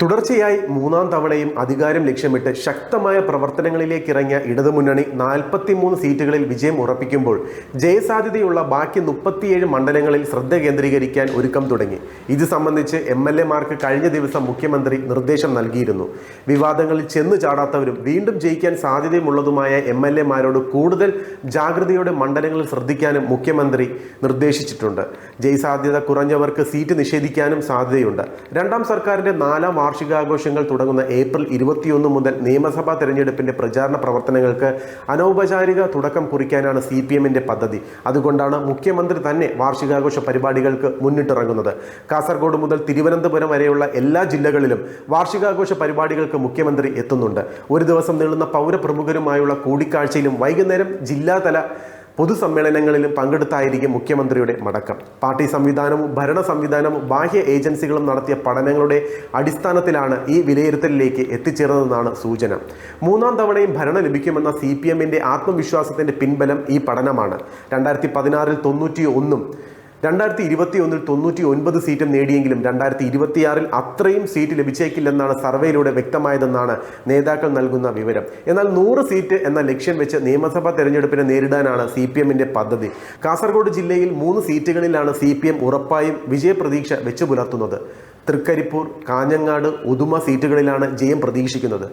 തുടർച്ചയായി മൂന്നാം തവണയും അധികാരം ലക്ഷ്യമിട്ട് ശക്തമായ പ്രവർത്തനങ്ങളിലേക്ക് ഇറങ്ങിയ ഇടതുമുന്നണി നാൽപ്പത്തിമൂന്ന് സീറ്റുകളിൽ വിജയം ഉറപ്പിക്കുമ്പോൾ ജയസാധ്യതയുള്ള ബാക്കി മുപ്പത്തിയേഴ് മണ്ഡലങ്ങളിൽ ശ്രദ്ധ കേന്ദ്രീകരിക്കാൻ ഒരുക്കം തുടങ്ങി. ഇത് സംബന്ധിച്ച് എം എൽ കഴിഞ്ഞ ദിവസം മുഖ്യമന്ത്രി നിർദ്ദേശം നൽകിയിരുന്നു. വിവാദങ്ങളിൽ ചെന്നു ചാടാത്തവരും വീണ്ടും ജയിക്കാൻ സാധ്യതയുമുള്ളതുമായ എം എൽ എമാരോട് കൂടുതൽ ജാഗ്രതയോടെ മണ്ഡലങ്ങളിൽ ശ്രദ്ധിക്കാനും മുഖ്യമന്ത്രി നിർദ്ദേശിച്ചിട്ടുണ്ട്. ജയസാധ്യത കുറഞ്ഞവർക്ക് സീറ്റ് നിഷേധിക്കാനും സാധ്യതയുണ്ട്. രണ്ടാം സർക്കാരിന്റെ നാലാം വാർഷികാഘോഷങ്ങൾ തുടങ്ങുന്ന ഏപ്രിൽ ഇരുപത്തിയൊന്ന് മുതൽ നിയമസഭാ തെരഞ്ഞെടുപ്പിന്റെ പ്രചാരണ പ്രവർത്തനങ്ങൾക്ക് അനൗപചാരിക തുടക്കം കുറിക്കാനാണ് സി പി എമ്മിന്റെ പദ്ധതി. അതുകൊണ്ടാണ് മുഖ്യമന്ത്രി തന്നെ വാർഷികാഘോഷ പരിപാടികൾക്ക് മുന്നിട്ടിറങ്ങുന്നത്. കാസർഗോഡ് മുതൽ തിരുവനന്തപുരം വരെയുള്ള എല്ലാ ജില്ലകളിലും വാർഷികാഘോഷ പരിപാടികൾക്ക് മുഖ്യമന്ത്രി എത്തുന്നുണ്ട്. ഒരു ദിവസം നീളുന്ന പൗരപ്രമുഖരുമായുള്ള കൂടിക്കാഴ്ചയിലും വൈകുന്നേരം ജില്ലാതല പൊതുസമ്മേളനങ്ങളിലും പങ്കെടുത്തായിരിക്കും മുഖ്യമന്ത്രിയുടെ മടക്കം. പാർട്ടി സംവിധാനവും ഭരണ സംവിധാനവും ബാഹ്യ ഏജൻസികളും നടത്തിയ പഠനങ്ങളുടെ അടിസ്ഥാനത്തിലാണ് ഈ വിലയിരുത്തലിലേക്ക് എത്തിച്ചേർന്നതെന്നാണ് സൂചന. മൂന്നാം തവണയും ഭരണം ലഭിക്കുമെന്ന സി പി എമ്മിന്റെ ആത്മവിശ്വാസത്തിന്റെ പിൻബലം ഈ പഠനമാണ്. രണ്ടായിരത്തി പതിനാറിൽ തൊണ്ണൂറ്റി ഒന്നും രണ്ടായിരത്തി ഇരുപത്തി ഒന്നിൽ തൊണ്ണൂറ്റി ഒൻപത് സീറ്റും നേടിയെങ്കിലും രണ്ടായിരത്തി ഇരുപത്തിയാറിൽ അത്രയും സീറ്റ് ലഭിച്ചേക്കില്ലെന്നാണ് സർവേയിലൂടെ വ്യക്തമായതെന്നാണ് നേതാക്കൾ നൽകുന്ന വിവരം. എന്നാൽ നൂറ് സീറ്റ് എന്ന ലക്ഷ്യം വെച്ച് നിയമസഭാ തെരഞ്ഞെടുപ്പിനെ നേരിടാനാണ് സി പി എമ്മിന്റെ പദ്ധതി. കാസർഗോഡ് ജില്ലയിൽ മൂന്ന് സീറ്റുകളിലാണ് സി പി എം ഉറപ്പായും വിജയപ്രതീക്ഷ വെച്ചു പുലർത്തുന്നത് തൃക്കരിപ്പൂർ കാഞ്ഞങ്ങാട് ഉദുമ സീറ്റുകളിലാണ് ജയം പ്രതീക്ഷിക്കുന്നത്.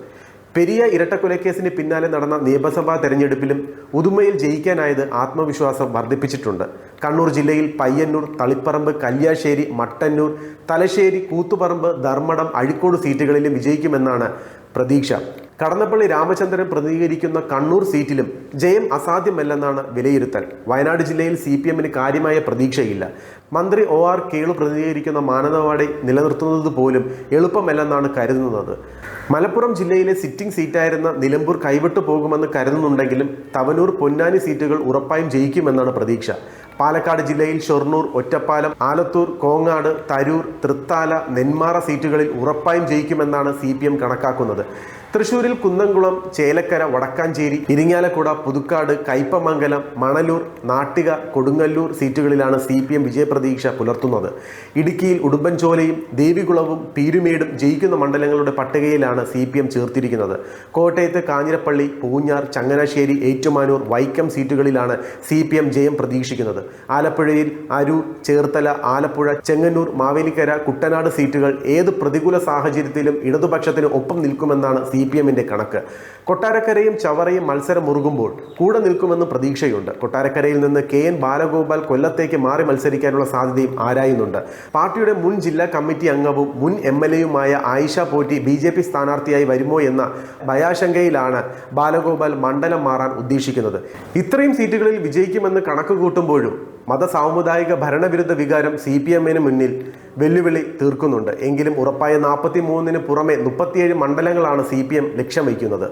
പെരിയ ഇരട്ടക്കൊലക്കേസിന് പിന്നാലെ നടന്ന നിയമസഭാ തെരഞ്ഞെടുപ്പിലും ഉദുമയിൽ ജയിക്കാനായത് ആത്മവിശ്വാസം വർദ്ധിപ്പിച്ചിട്ടുണ്ട്. കണ്ണൂർ ജില്ലയിൽ പയ്യന്നൂർ തളിപ്പറമ്പ് കല്യാശ്ശേരി മട്ടന്നൂർ തലശ്ശേരി കൂത്തുപറമ്പ് ധർമ്മടം അഴിക്കോട് സീറ്റുകളിലും വിജയിക്കുമെന്നാണ് പ്രതീക്ഷ. കടന്നപ്പള്ളി രാമചന്ദ്രൻ പ്രതിനിധീകരിക്കുന്ന കണ്ണൂർ സീറ്റിലും ജയം അസാധ്യമല്ലെന്നാണ് വിലയിരുത്തൽ. വയനാട് ജില്ലയിൽ സി പി എമ്മിന് കാര്യമായ പ്രതീക്ഷയില്ല. മന്ത്രി ഒ ആർ കേളു പ്രതിനിധീകരിക്കുന്ന മാനന്തവാടി നിലനിർത്തുന്നത് പോലും എളുപ്പമല്ലെന്നാണ് കരുതുന്നത്. മലപ്പുറം ജില്ലയിലെ സിറ്റിംഗ് സീറ്റായിരുന്ന നിലമ്പൂർ കൈവിട്ടു പോകുമെന്ന് കരുതുന്നുണ്ടെങ്കിലും തവനൂർ പൊന്നാനി സീറ്റുകൾ ഉറപ്പായും ജയിക്കുമെന്നാണ് പ്രതീക്ഷ. പാലക്കാട് ജില്ലയിൽ ഷൊർണൂർ ഒറ്റപ്പാലം ആലത്തൂർ കോങ്ങാട് തരൂർ തൃത്താല നെന്മാറ സീറ്റുകളിൽ ഉറപ്പായും ജയിക്കുമെന്നാണ് സി കണക്കാക്കുന്നത്. തൃശൂരിൽ കുന്നംകുളം ചേലക്കര വടക്കാഞ്ചേരി ഇരിങ്ങാലക്കുട പുതുക്കാട് കയ്പമംഗലം മണലൂർ നാട്ടിക കൊടുങ്ങല്ലൂർ സീറ്റുകളിലാണ് സി പി എം വിജയപ്രതീക്ഷ പുലർത്തുന്നത്. ഇടുക്കിയിൽ ഉടുമ്പൻചോലയും ദേവികുളവും പീരുമേടും ജയിക്കുന്ന മണ്ഡലങ്ങളുടെ പട്ടികയിലാണ് സി പി എം ചേർത്തിരിക്കുന്നത്. കോട്ടയത്ത് കാഞ്ഞിരപ്പള്ളി പൂഞ്ഞാർ ചങ്ങനാശ്ശേരി ഏറ്റുമാനൂർ വൈക്കം സീറ്റുകളിലാണ് സി പി എം ജയം പ്രതീക്ഷിക്കുന്നത്. ആലപ്പുഴയിൽ അരൂർ ചേർത്തല ആലപ്പുഴ ചെങ്ങന്നൂർ മാവേലിക്കര കുട്ടനാട് സീറ്റുകൾ ഏത് പ്രതികൂല സാഹചര്യത്തിലും ഇടതുപക്ഷത്തിന് ഒപ്പം നിൽക്കുമെന്നാണ് സി എമ്മിന്റെ കണക്ക്. കൊട്ടാരക്കരയും ചവറയും മത്സരം മുറുകുമ്പോൾ കൂടെ നിൽക്കുമെന്ന് പ്രതീക്ഷയുണ്ട്. കൊട്ടാരക്കരയിൽ നിന്ന് കെ എൻ ബാലഗോപാൽ കൊല്ലത്തേക്ക് മാറി മത്സരിക്കാനുള്ള സാധ്യതയും ആരായുന്നുണ്ട്. പാർട്ടിയുടെ മുൻ ജില്ലാ കമ്മിറ്റി അംഗവും മുൻ M L എയുമായ Ayisha Potti B J P സ്ഥാനാർത്ഥിയായി വരുമോ എന്ന ഭയാശങ്കയിലാണ് ബാലഗോപാൽ മണ്ഡലം മാറാൻ ഉദ്ദേശിക്കുന്നത്. ഇത്രയും സീറ്റുകളിൽ വിജയിക്കുമെന്ന് കണക്ക് കൂട്ടുമ്പോഴും മതസാമുദായിക ഭരണവിരുദ്ധ വികാരം സി പി എമ്മിന് മുന്നിൽ വെല്ലുവിളി തീർക്കുന്നുണ്ട്. എങ്കിലും ഉറപ്പായ നാൽപ്പത്തി മൂന്നിന് പുറമെ മുപ്പത്തിയേഴ് മണ്ഡലങ്ങളാണ് സി പി എം ലക്ഷ്യം വയ്ക്കുന്നത്.